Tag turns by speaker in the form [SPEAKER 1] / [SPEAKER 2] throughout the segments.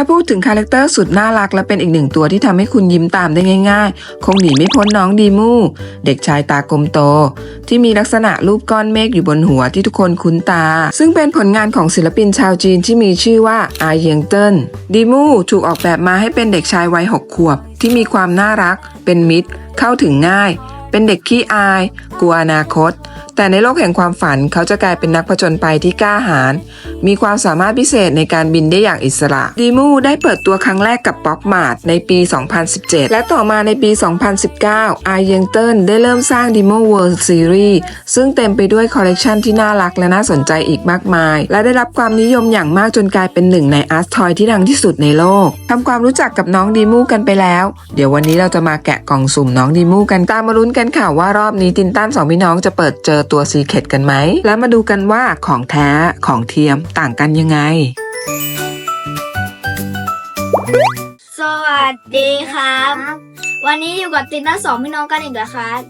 [SPEAKER 1] ถ้าพูดถึงคาแรคเตอร์สุดน่ารักและเป็นอีกหนึ่งตัวที่ทำให้คุณยิ้มตามได้ง่าย ๆ คงหนีไม่พ้นน้องดีมูเด็กชายตากลมโต ที่มีลักษณะรูปก้อนเมฆอยู่บนหัวที่ทุกคนคุ้นตา ซึ่งเป็นผลงานของศิลปินชาวจีนที่มีชื่อว่าอาเยงเติ้นดีมูถูกออกแบบมาให้เป็นเด็กชายวัยหกขวบ ที่มีความน่ารัก เป็นมิตร เข้าถึงง่าย เป็นเด็กขี้อาย กลัวอนาคต แต่ในโลกแห่งความฝันเขาจะกลายเป็นนักผจญภัยที่กล้าหาญ มีความสามารถพิเศษในการบินได้อย่างอิสระ ดีมูได้เปิดตัวครั้งแรกกับป๊อปมาร์ทในปี 2017 และต่อมาในปี 2019 อาเยงเติ้นได้เริ่มสร้าง Demo World Series ซึ่งเต็มไปด้วยคอลเลกชันที่น่ารักและน่าสนใจอีกมากมาย และได้รับความนิยมอย่างมากจนกลายเป็นหนึ่งในอาร์ตทอยที่ดังที่สุดในโลกทำความรู้จักกับน้องดีมูกันไปแล้ว เดี๋ยววันนี้เราจะมาแกะกล่องสุ่มน้องดีมูกันตามมาลุ้นกันค่ะว่ารอบนี้ตินตันสองพี่น้องจะเปิดเจอตัวซีเคดกันไหม แล้วมาดูกันว่าของแท้ของเทียมต่างกันยังไง
[SPEAKER 2] สวัสดีครับ วันนี้อยู่กับตินต้าสองพี่น้องกันอีกแล้วครับ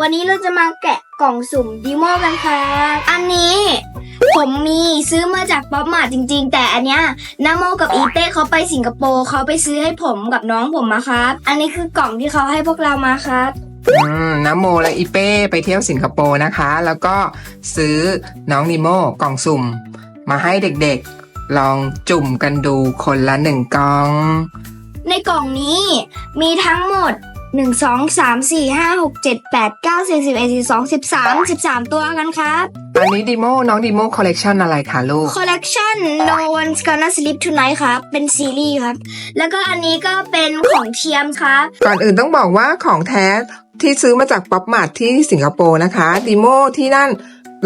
[SPEAKER 2] วันนี้เราจะมาแกะกล่องสุ่มดีโมกันครับ อันนี้ผมมีซื้อมาจากป๊อปมาร์จริง ๆ แต่อันเนี้ยนาโมกับอีเต้เขาไปสิงคโปร์เขาไปซื้อให้ผมกับน้องผมมาครับ อันนี้คือกล่องที่เขาให้พวกเรามาครับ
[SPEAKER 1] น้ำโมและอีเป้ไปเที่ยวสิงคโปร์นะคะ แล้วก็ซื้อน้องนิโมกล่องสุ่ม มาให้เด็กๆลองจุ่มกันดูคนละหนึ่งกล่อง
[SPEAKER 2] ในกล่องนี้มีทั้งหมด 1 2 3 4 5 6 7 8 9 10 11 12 13 13ตัวกันครับ
[SPEAKER 1] อันนี้ดิโมน้องดิโมคอลเลกชันอะไรคะลูก
[SPEAKER 2] Collection No One's Gonna Sleep Tonight ครับ เป็นซีรีส์ครับ แล้วก็อันนี้ก็เป็นของเทียมครับ
[SPEAKER 1] ก่อนอื่นต้องบอกว่าของแท้ที่ซื้อมาจากป๊อปมาร์ทที่สิงคโปร์นะคะดิโมที่นั่น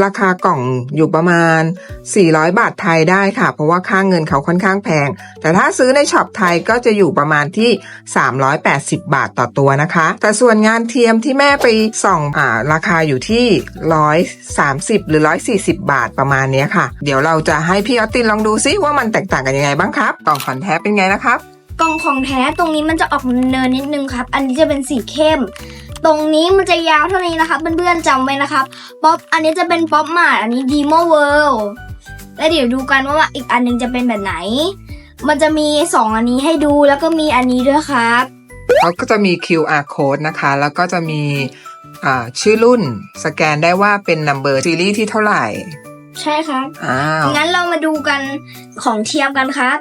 [SPEAKER 1] ราคากล่องอยู่ประมาณ 400 บาทไทยได้ค่ะ เพราะว่าค่างเงินเขาค่อนข้างแพง แต่ถ้าซื้อในช็อปไทยก็จะอยู่ประมาณที่ 380 บาทต่อตัวนะคะ แต่ส่วนงานเทียมที่แม่ไปส่องอ่าราคาอยู่ที่ 130 หรือ 140 บาทประมาณนี้ค่ะ เดี๋ยวเราจะให้พี่ออตตินลองดูซิว่ามันแตกต่างกันยังไงบ้างครับกล่องคอนแท้เป็นไงนะครับ
[SPEAKER 2] กล่องของแท้ตรงนี้มันจะออกเนินนิดนึงครับ อันนี้จะเป็นสีเข้ม ตรงนี้มันจะยาวเท่านี้นะครับเพื่อนๆจำไว้นะครับป๊อปอันนี้จะเป็นป๊อปมาร์ทอันนี้ดีโมเวิลด์แล้วเดี๋ยวดูกันว่าอีกอันหนึงจะเป็นแบบไหน มันจะมีสองอันนี้ให้ดูแล้วก็มีอันนี้ด้วยครับ
[SPEAKER 1] เขาก็จะมี QR code นะคะ แล้วก็จะมีอ่าชื่อรุ่นสแกนได้ว่าเป็น number ซีรีส์ที่เท่าไหร่
[SPEAKER 2] ใช่ครับ
[SPEAKER 1] อ้าว
[SPEAKER 2] งั้นเรามาดูกันของเทียมกันครับ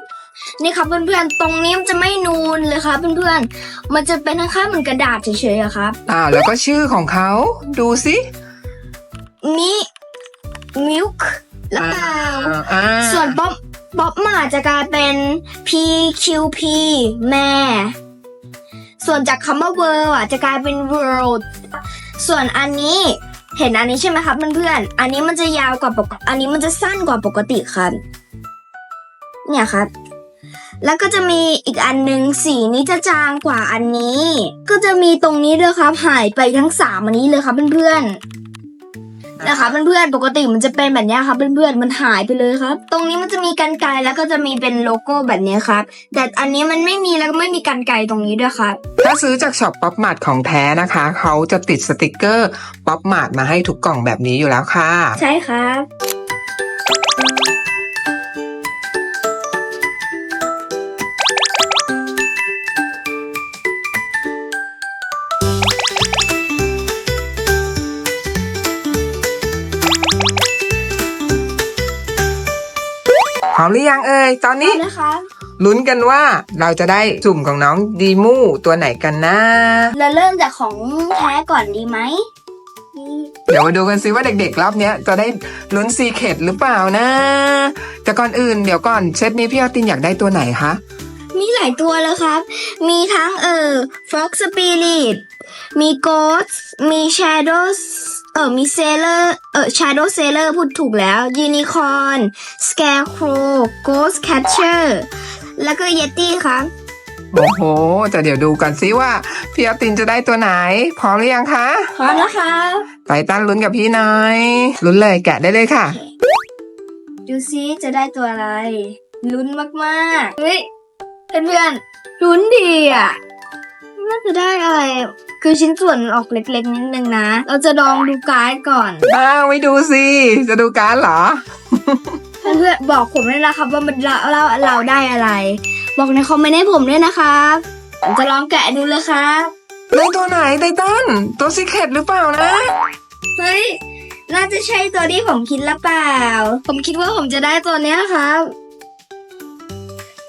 [SPEAKER 2] นี่ครับเพื่อนๆ ตรงนี้มันจะไม่นูนเลยครับเพื่อนๆ มันจะเป็นคล้ายๆเหมือนกระดาษเฉยๆอะครับ
[SPEAKER 1] อ้าวแล้วก็ชื่อของเขาดูสิ
[SPEAKER 2] มิมิลค์แล้วเปล่า
[SPEAKER 1] อ่า
[SPEAKER 2] ส่วนป๊อปป๊อปมาจะกลายเป็น PQP แม่ ส่วนจากคำว่า world อะจะกลายเป็น world ส่วนอันนี้เห็นอันนี้ใช่ไหมครับเพื่อนๆ อันนี้มันจะยาวกว่าปกติ อันนี้มันจะสั้นกว่าปกติครับ เนี่ยครับ แล้วก็จะมีอีกอันหนึ่งสีนี้จะจางกว่าอันนี้ ก็จะมีตรงนี้ด้วยครับ หายไปทั้งสามอันนี้เลยครับเพื่อนๆนะคะเพื่อนๆปกติมันจะเป็นแบบเนี้ยครับเพื่อนๆมันหายไปเลยครับ ตรงนี้มันจะมีกันไกรแล้วก็จะมีเป็นโลโก้แบบเนี้ยครับ แต่อันนี้มันไม่มีแล้วก็ไม่มีกันไกรตรงนี้ด้วยครับ
[SPEAKER 1] ถ้าซื้อจากช็อปป๊อปมาร์ทของแท้นะคะ เขาจะติดสติกเกอร์ป๊อปมาร์ทมาให้ทุกกล่องแบบนี้อยู่แล้วค่ะ
[SPEAKER 2] ใช่ครับ
[SPEAKER 1] ร้อมหรือยังเอ่ยตอนนี้
[SPEAKER 2] นะคะ
[SPEAKER 1] ลุ้นกันว่าเราจะได้สุ่มของน้องดีมูตัวไหนกันนะ
[SPEAKER 2] เราเริ่มจากของแท้ก่อนดีไหม
[SPEAKER 1] เดี๋ยวมาดูกันซิว่าเด็กๆรอบเนี้ยจะได้ลุ้นซีเคดหรือเปล่านะ แต่ก่อนอื่นเดี๋ยวก่อนเซตนี้พี่ออตินอยากได้ตัวไหนคะ
[SPEAKER 2] มีหลายตัวเลยครับ มีทั้งเออ Frog Spirit มี Ghost มี Shadows เออมี Sailor เออ Shadow Sailor พูดถูกแล้ว Unicorn Scarecrow Ghost Catcher แล้วก็ Yeti ครับ
[SPEAKER 1] โอ้โหแต่เดี๋ยวดูกันซิว่าพี่ออตินจะได้ตัวไหน พร้อมหรือยังคะ
[SPEAKER 2] พร้อมแล้วครับ
[SPEAKER 1] ไตตันลุ้นกับพี่หน่อยลุ้นเลยแกะได้เลยค่ะ
[SPEAKER 2] ดูซิจะได้ตัวอะไร ลุ้นมากๆ เฮ้ยเพื่อนๆลุ้นดีอะ น่าจะได้อะไร คือชิ้นส่วนออกเล็กๆนิดนึงนะ เราจะลองดูการ์ดก่อน
[SPEAKER 1] อ้าวไม่ดูสิ จะดูการ์ดเหรอ
[SPEAKER 2] ให้เพื่อนๆบอกผมด้วยนะครับว่ามันเราเราเราได้อะไร บอกในคอมเมนต์ให้ผมด้วยนะครับผมจะลองแกะดูเลยครับ
[SPEAKER 1] ได้ตัวไหนไททันตัวซีเคร็ตหรือเปล่านะ
[SPEAKER 2] เฮ้ย น่าจะใช่ตัวที่ผมคิดหรือเปล่า ผมคิดว่าผมจะได้ตัวเนี้ยครับ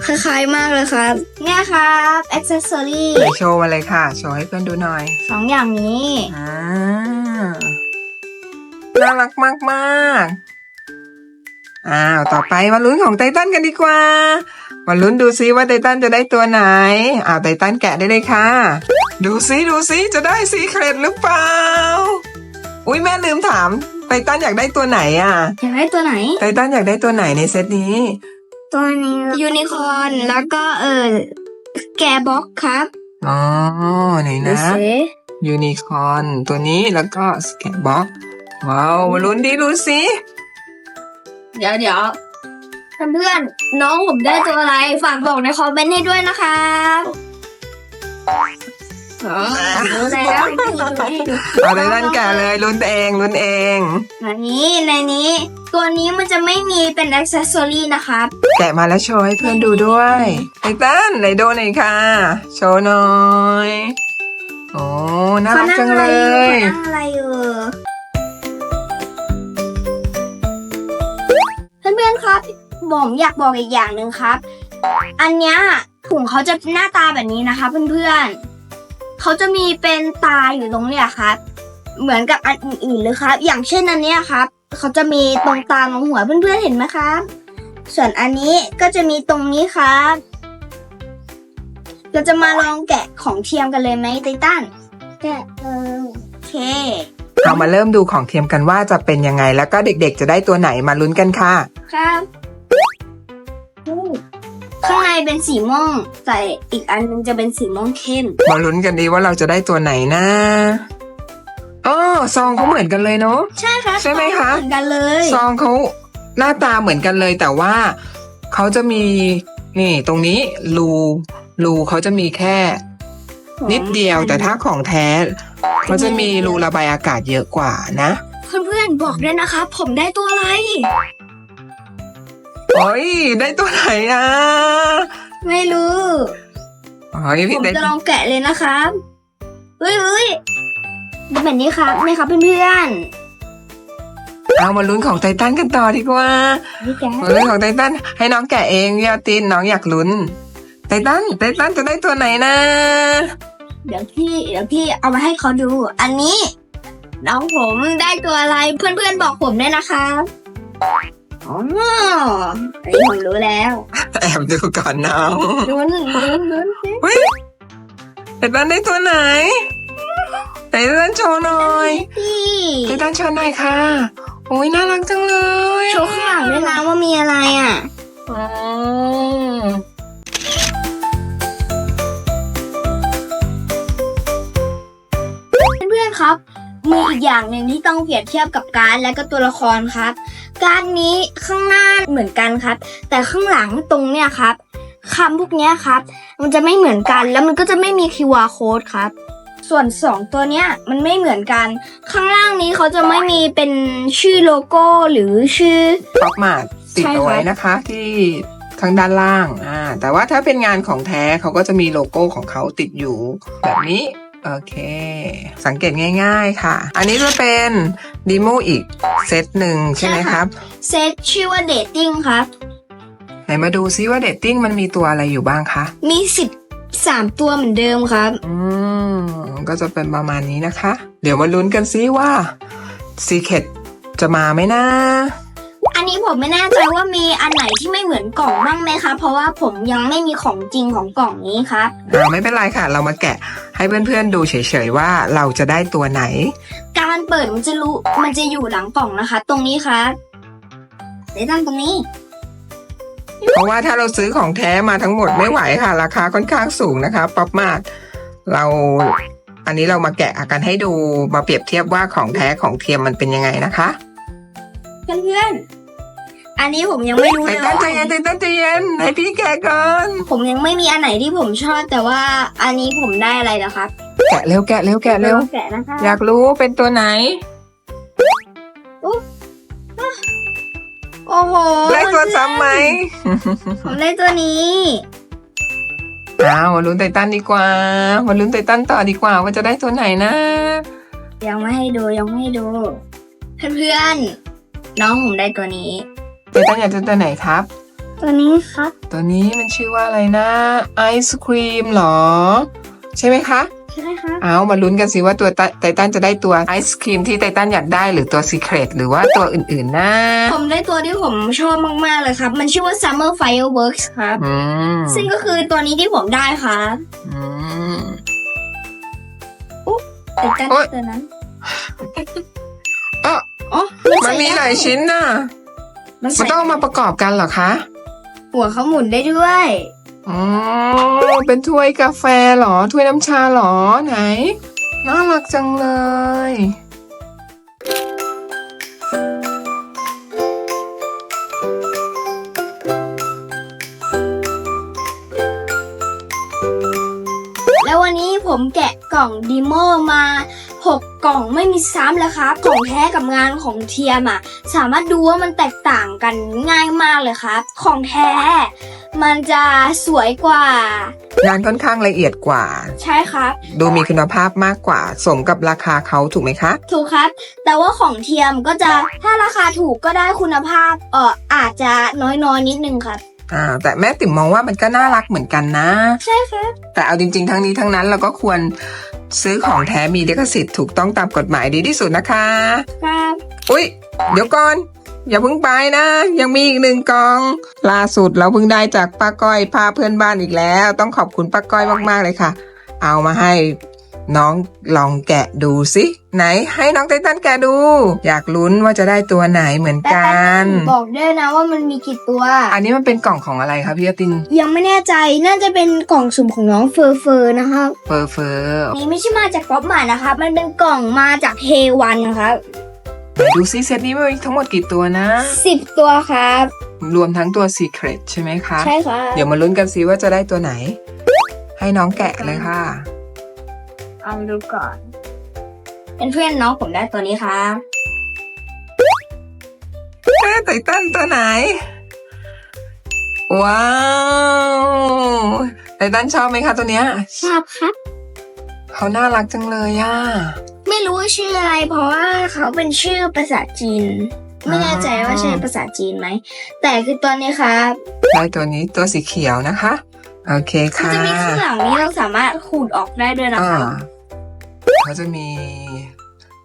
[SPEAKER 2] คล้ายๆมากเลยครับ เนี่ยครับอ็อกเซสซอรี่
[SPEAKER 1] ไหนโชว์มาเลยค่ะ โชว์ให้เพื่อนดูหน่อย
[SPEAKER 2] สองอย่างนี้
[SPEAKER 1] อ่าน่ารักมากมากๆอ้าว ต่อไปมาลุ้นของไททันกันดีกว่า มาลุ้นดูซิว่าไททันจะได้ตัวไหน อ้าวไททันแกะได้เลยค่ะ ดูซิดูซิจะได้ซีเครตหรือเปล่า อุ้ยแม่ลืมถามไททันอยากได้ตัวไหนอะ
[SPEAKER 2] อยากได้ตัวไหน
[SPEAKER 1] ไททันอยากได้ตัวไหนในเซตนี้
[SPEAKER 2] ตัวนี้ยูนิคอร์นแล้วก็เออแกบ็อกครับ
[SPEAKER 1] อ๋อไหน
[SPEAKER 2] ดู
[SPEAKER 1] นะ
[SPEAKER 2] สิ
[SPEAKER 1] ยูนิคอร์นตัวนี้แล้วก็สแกตบ็อกว้าวมาลุ้นดิลุ้นสิ
[SPEAKER 2] เดี๋ยวเดี๋ยวเพื่อนๆน้องผมได้ตัวอะไร ฝากบอกในคอมเมนต์ให้ด้วยนะครับ อ๋อรู้แล้วให้ดู
[SPEAKER 1] เอาไททันแกะเลยลุ้นเองลุ้นเอง
[SPEAKER 2] อันนี้ในนี้ ตัวนี้มันจะไม่มีเป็นอ c เซสซอรี่นะครับ
[SPEAKER 1] แกะมาแล้วโชว์ให้เพื่อนดูด้วยไททันไหนดูหน่อยค่ะ โชว์หน่อยโอ้น่ารักจังเลย
[SPEAKER 2] เขานั่งอะไรอยู่เพื่อนๆครับผมอยากบอกอีกอย่างหนึ่งครับ อันเนี้ยถุงเขาจะหน้าตาแบบนี้นะคะเพื่อนๆ เขาจะมีเป็นตาอยู่ตรงเนี้ยครับ เหมือนกับอันอื่นๆเลยครับ อย่างเช่นอันเนี้ยครับ เขาจะมีตรงตาตรงหัวเพื่อนๆเห็นไหมครับ ส่วนอันนี้ก็จะมีตรงนี้ครับ เราจะมาลองแกะของเทียมกันเลยไหมไททันแกะเลยโอเค
[SPEAKER 1] เอามาเริ่มดูของเทียมกันว่าจะเป็นยังไง แล้วก็เด็กๆ จะได้ตัวไหนมาลุ้นกันค่ะ
[SPEAKER 2] ครับอู้ ข้างในเป็นสีม่วงแต่อีกอันนึงจะเป็นสีม่วงเข้ม
[SPEAKER 1] มาลุ้นกันดีว่าเราจะได้ตัวไหนนะอ๋อซองเขาเหมือนกันเลยเนาะ
[SPEAKER 2] ใช่ครับ
[SPEAKER 1] ใช่ไหมคะ
[SPEAKER 2] เหมือนกันเลย
[SPEAKER 1] ซองเขาหน้าตาเหมือนกันเลยแต่ว่าเขาจะมีนี่ตรงนี้รูรูเขาจะมีแค่ นิดเดียวแต่ถ้าของแท้เขาจะมีรูระบายอากาศเยอะกว่านะ
[SPEAKER 2] เพื่อนๆบอกด้วยนะครับผมได้ตัวอะไร
[SPEAKER 1] โอ้ยได้ตัวไหนอะ
[SPEAKER 2] ไม่รู้
[SPEAKER 1] โอ้ย
[SPEAKER 2] ผ
[SPEAKER 1] พี่
[SPEAKER 2] ม
[SPEAKER 1] ได้
[SPEAKER 2] จะลองแกะเลยนะครับเฮ้ยเฮ้ยเป็นแบบนี้ครับนี่ครับเพื่อน
[SPEAKER 1] เอามาลุ้นของไททันกันต่อดีกว่า
[SPEAKER 2] ๆนี่แกะ
[SPEAKER 1] มาลุ้นของไททันให้น้องแกะเองยาตินน้องอยากลุ้นไททันไททันจะได้ตัวไหนนะ
[SPEAKER 2] เดี๋ยวพี่เดี๋ยวพี่เอามาให้เขาดู อันนี้น้องผมได้ตัวอะไรเพื่อนๆบอกผมด้วยนะครับ อ๋ออันนี้ผมรู้แล้ว
[SPEAKER 1] แอบดูก่อนน้อง
[SPEAKER 2] ลุ้นลุ้นลุ้นสิ
[SPEAKER 1] เฮ้ยไททันได้ตัวไหนไททันโชว์หน่อย
[SPEAKER 2] พี่
[SPEAKER 1] ไททันโชว์หน่อยค่ะโอ้ยน่ารักจังเลย
[SPEAKER 2] โชว์ข้างหลังด้วยนะว่ามีอะไรอะ
[SPEAKER 1] อ๋อ
[SPEAKER 2] เพื่อนๆครับ มีอีกอย่างหนึ่งที่ต้องเปรียบเทียบกับการดและก็ตัวละครครับ การดนี้ข้างหน้าเหมือนกันครับ แต่ข้างหลังตรงเนี่ยครับคำพวกเนี้ยครับ มันจะไม่เหมือนกันแล้วมันก็จะไม่มี QR code ครับ ส่วนสองตัวเนี้ยมันไม่เหมือนกัน ข้างล่างนี้เขาจะไม่มีเป็นชื่อโลโก้หรือชื่อ
[SPEAKER 1] ป๊อปมาดติด
[SPEAKER 2] ใช่
[SPEAKER 1] เอาไว้
[SPEAKER 2] ครับ
[SPEAKER 1] นะคะที่ทางด้านล่างอ่าแต่ว่าถ้าเป็นงานของแท้เขาก็จะมีโลโก้ของเขาติดอยู่แบบนี้ โอเค สังเกตง่ายๆค่ะ อันนี้จะเป็นดีโมอีกเซตหนึ่งใช่ไหมครับ
[SPEAKER 2] เซตชื่อว่าเดทติ้งครับ
[SPEAKER 1] ไหนมาดูซิว่าเดตติ้งมันมีตัวอะไรอยู่บ้างคะ
[SPEAKER 2] มีสิบสามตัวเหมือนเดิมครับ
[SPEAKER 1] อืม ก็จะเป็นประมาณนี้นะคะ เดี๋ยวมาลุ้นกันซิว่าซีเคตจะมาไหมนะ
[SPEAKER 2] อันนี้ผมไม่แน่ใจว่ามีอันไหนที่ไม่เหมือนกล่องบ้างไหมคะ เพราะว่าผมยังไม่มีของจริงของกล่องนี้ครับ
[SPEAKER 1] อ่าไม่เป็นไรค่ะ เรามาแกะ ให้เพื่อนๆดูเฉยๆว่าเราจะได้ตัวไหน
[SPEAKER 2] การเปิดมันจะรู้มันจะอยู่หลังกล่องนะคะ ตรงนี้ครับเดี๋ยวตั้งตรงนี้
[SPEAKER 1] เพราะว่าถ้าเราซื้อของแท้มาทั้งหมดไม่ไหวค่ะ ราคาค่อนข้างสูงนะคะป๊อปมาดเราอันนี้เรามาแกะกันให้ดูมาเปรียบเทียบว่าของแท้ของเทียมมันเป็นยังไงนะคะ
[SPEAKER 2] เพื่อนๆ อันนี้ผมยังไม่รู้
[SPEAKER 1] ไท
[SPEAKER 2] เลย
[SPEAKER 1] ทัน
[SPEAKER 2] ว่า
[SPEAKER 1] ใจเย็นไททันใจเย็นให้พี่แกะก่อน
[SPEAKER 2] ผมยังไม่มีอันไหนที่ผมชอบแต่ว่าอันนี้ผมได้อะไรนะครับ
[SPEAKER 1] แกะเร็วแกะเร็วแกะเร็ว
[SPEAKER 2] แกะนะคะ
[SPEAKER 1] อยากรู้เป็นตัวไหน
[SPEAKER 2] โอ้โอ้โห
[SPEAKER 1] ได้ตัวซ้ำไหม
[SPEAKER 2] ผมได้ตัวนี้
[SPEAKER 1] อ้าวมาลุ้นไททันดีกว่ามาลุ้นไททันต่อดีกว่า ว่าจะได้ตัวไหนนะ
[SPEAKER 2] ยังไม่ให้ดูยังไม่ให้ดู เพื่อนๆน้องผมได้ตัวนี้
[SPEAKER 1] ไททันอยากจะตัวไหนครับ
[SPEAKER 2] ตัวนี้ครับ
[SPEAKER 1] ตัวนี้มันชื่อว่าอะไรนะ ไอศครีมเหรอ ใช่ไหมคะ
[SPEAKER 2] ใช่ครับ
[SPEAKER 1] เอามาลุ้นกันสิว่าตัวไทไททันจะได้ตัวไอศครีมที่ไททันอยากได้หรือตัวซีเครตหรือว่าตัวอื่นๆนะ
[SPEAKER 2] ผมได้ตัวที่ผมชอบมาก ๆ เลยครับ มันชื่อว่า Summer Fireworks ครับ
[SPEAKER 1] อืม
[SPEAKER 2] ซึ่งก็คือตัวนี้ที่ผมได้ครับ
[SPEAKER 1] อืม
[SPEAKER 2] แต่กัน
[SPEAKER 1] โอ๊ย
[SPEAKER 2] ตัวนั้น
[SPEAKER 1] เอ้อ
[SPEAKER 2] อ๋อ
[SPEAKER 1] มันมีหลายชิ้นน่ะ
[SPEAKER 2] มัน
[SPEAKER 1] มัน
[SPEAKER 2] ใส่
[SPEAKER 1] ต้องเอามาประกอบกันเหรอคะ
[SPEAKER 2] หัวเขาหมุนได้ด้วย
[SPEAKER 1] อ๋อ เป็นถ้วยกาแฟเหรอ ถ้วยน้ำชาเหรอไหน น่ารักจังเลย
[SPEAKER 2] ผมแกะกล่องดีโมมา 6 กล่องไม่มีซ้ำแล้วครับของแท้กับงานของเทียมอะ สามารถดูว่ามันแตกต่างกันง่ายมากเลยครับ ของแท้ มันจะสวยกว่า
[SPEAKER 1] งานค่อนข้างละเอียดกว่า
[SPEAKER 2] ใช่ครับ
[SPEAKER 1] ดูมีคุณภาพมากกว่า สมกับราคาเขาถูกไหมคะ
[SPEAKER 2] ถูกครับ แต่ว่าของเทียมก็จะถ้าราคาถูกก็ได้คุณภาพเอออาจจะน้อยๆนิดนึงครับ
[SPEAKER 1] อ่าแต่แม่ติ๋มมองว่ามันก็น่ารักเหมือนกันนะ
[SPEAKER 2] ใช่ครับ
[SPEAKER 1] แต่เอาจริง ๆ ทั้งนี้ทั้งนั้นเราก็ควรซื้อของแท้มีลิขสิทธิ์ถูกต้องตามกฎหมายดีที่สุดนะคะ
[SPEAKER 2] ครับ
[SPEAKER 1] อุ้ยเดี๋ยวก่อน อย่าเพิ่งไปนะ ยังมีอีกหนึ่งกล่อง ล่าสุดเราเพิ่งได้จากป้าก้อยพาเพื่อนบ้านอีกแล้ว ต้องขอบคุณป้าก้อยมากๆเลยค่ะ เอามาให้ น้องลองแกะดูสิไหนให้น้องไททันแกะดู อยากลุ้นว่าจะได้ตัวไหนเหมือน
[SPEAKER 2] แต่
[SPEAKER 1] กัน
[SPEAKER 2] บอกด้วยนะว่ามันมีกี่ตัว
[SPEAKER 1] อันนี้มันเป็นกล่องของอะไรคะพี่อติน
[SPEAKER 2] ยังไม่แน่ใจน่าจะเป็นกล่องสุ่มของน้องเฟอร์เฟอร์นะครับ
[SPEAKER 1] เฟอร์เฟอร์
[SPEAKER 2] นี่ไม่ใช่มาจากป๊อปมานะครับมันเป็นกล่องมาจากเฮวันนะครับ
[SPEAKER 1] ดูซิเซตนี้มีทั้งหมดกี่ตัวนะ
[SPEAKER 2] สิบตัวครับ
[SPEAKER 1] รวมทั้งตัว Secret ใช่ไหมคะ
[SPEAKER 2] ใช่ครับ
[SPEAKER 1] เดี๋ยวมาลุ้นกันซิว่าจะได้ตัวไหน ให้น้องแกะเลยค่ะ
[SPEAKER 2] เอาดูก่อน เป็นเพื่อนน้องผมได้ตัวนี้ครับ
[SPEAKER 1] เอ๊ะไททันตัวไหน ว้าวไททันชอบไหมคะตัวเนี้ย
[SPEAKER 2] ชอบครับ
[SPEAKER 1] เขาน่ารักจังเลยอะ
[SPEAKER 2] ไม่รู้ว่าชื่ออะไร เพราะว่าเขาเป็นชื่อภาษาจีน ไม่แน่ใจว่าใช่ภาษาจีนไหม แต่คือตัวนี้ครับ
[SPEAKER 1] ได้ตัวนี้ตัวสีเขียวนะคะ โอเค
[SPEAKER 2] มัน
[SPEAKER 1] ค่ะ
[SPEAKER 2] จะมีข้างหลังนี้เราสามารถขูดออกได้ด้วยนะ
[SPEAKER 1] อ่า
[SPEAKER 2] ครับ
[SPEAKER 1] เขาจะมี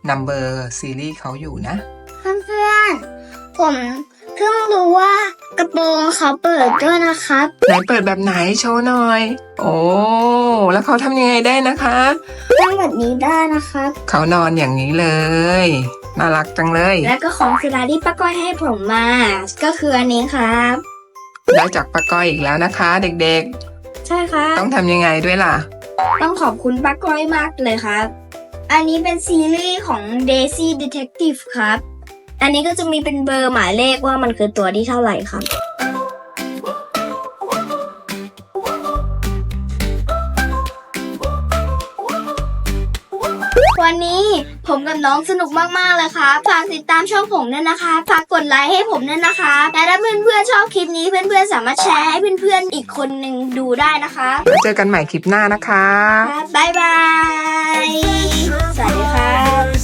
[SPEAKER 1] number ซีรีส์เขาอยู่นะ
[SPEAKER 2] เพื่อนๆ ผมเพิ่งรู้ว่ากระโปรงเขาเปิดด้วยนะครับ
[SPEAKER 1] ไหนเปิดแบบไหนโชว์หน่อย โอ้ แล้วเขาทำยังไงได้นะคะ
[SPEAKER 2] ตั้งแบบนี้ได้นะครับ
[SPEAKER 1] เขานอนอย่างนี้เลย น่ารักจังเลย
[SPEAKER 2] แล้วก็ของสุดท้ายที่ป้าก้อยให้ผมมา ก็คืออันนี้ครับ
[SPEAKER 1] ได้จากป้าก้อยอีกแล้วนะคะ เด็ก
[SPEAKER 2] ใช่ครับ
[SPEAKER 1] ๆ ต้องทำยังไงด้วยล่ะ
[SPEAKER 2] ต้องขอบคุณป้าก้อยมากเลยครับ อันนี้เป็นซีรีส์ของ Daisy Detective ครับ อันนี้ก็จะมีเป็นเบอร์หมายเลขว่ามันคือตัวที่เท่าไหร่ครับ วันนี้ ผมกับน้องสนุกมากๆเลยครับ ฝากติดตามช่องผมด้วยนะคะ ฝากกดไลค์ให้ผมด้วยนะคะ และถ้าเพื่อนๆชอบคลิปนี้เพื่อนๆสามารถแชร์ให้เพื่อนๆอีกคนหนึ่งดูได้นะคะ
[SPEAKER 1] แล้วเจอกันใหม่คลิปหน้านะคะ
[SPEAKER 2] ครับบ๊ายบาย สวัสดีครับ